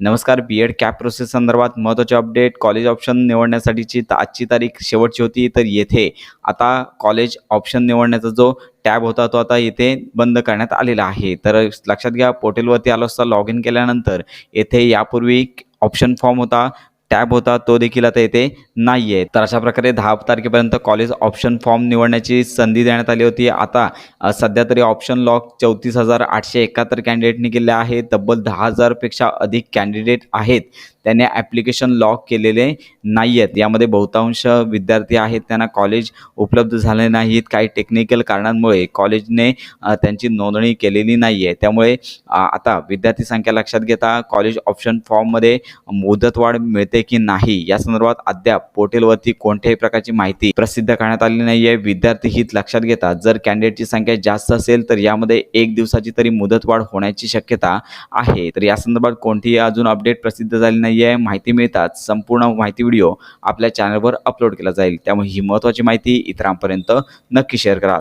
नमस्कार B Ed cap process संदर्भात महत्त्वाचे अपडेट कॉलेज ऑप्शन निवडण्यासाठीची आजची तारीख शेवटची होती तर येथे आता कॉलेज ऑप्शन निवडण्याचा जो टॅब होता तो आता येथे बंद करण्यात आलेला आहे. तर लक्षात घ्या पोर्टलवरती आलो असता लॉग इन केल्यानंतर येथे यापूर्वी ऑप्शन फॉर्म होता. टॅब होता तो देखील आता येथे नाही आहे तर अशा प्रकारे दहा तारखेपर्यंत कॉलेज ऑप्शन फॉर्म निवडण्याची संधी देण्यात आली होती. आता सध्या तरी ऑप्शन लॉक चौतीस हजार आठशे एकाहत्तर कॅन्डिडेटने केले आहे तब्बल दहा हजारपेक्षा अधिक कॅन्डिडेट आहेत. त्यांनी ॲप्लिकेशन लॉक केलेले नाही आहेत यामध्ये बहुतांश विद्यार्थी आहेत. त्यांना कॉलेज उपलब्ध झाले नाहीत. काही टेक्निकल कारणांमुळे कॉलेजने त्यांची नोंदणी केलेली नाही आहे त्यामुळे आता विद्यार्थी संख्या लक्षात घेता कॉलेज ऑप्शन फॉर्ममध्ये मुदतवाढ मिळते की नाही. या संदर्भात अद्याप पोर्टलवरती कोणत्याही प्रकारची माहिती प्रसिद्ध करण्यात आली नाहीये. विद्यार्थी हित लक्षात घेता जर कॅन्डिडेटची संख्या जास्त असेल तर यामध्ये एक दिवसाची तरी मुदतवाढ होण्याची शक्यता आहे. तर या संदर्भात कोणतीही अजून अपडेट प्रसिद्ध झाली नाही आहे माहिती मिळताच संपूर्ण माहिती व्हिडिओ आपल्या चॅनलवर अपलोड केला जाईल. त्यामुळे ही महत्त्वाची माहिती इतरांपर्यंत नक्की शेअर करा.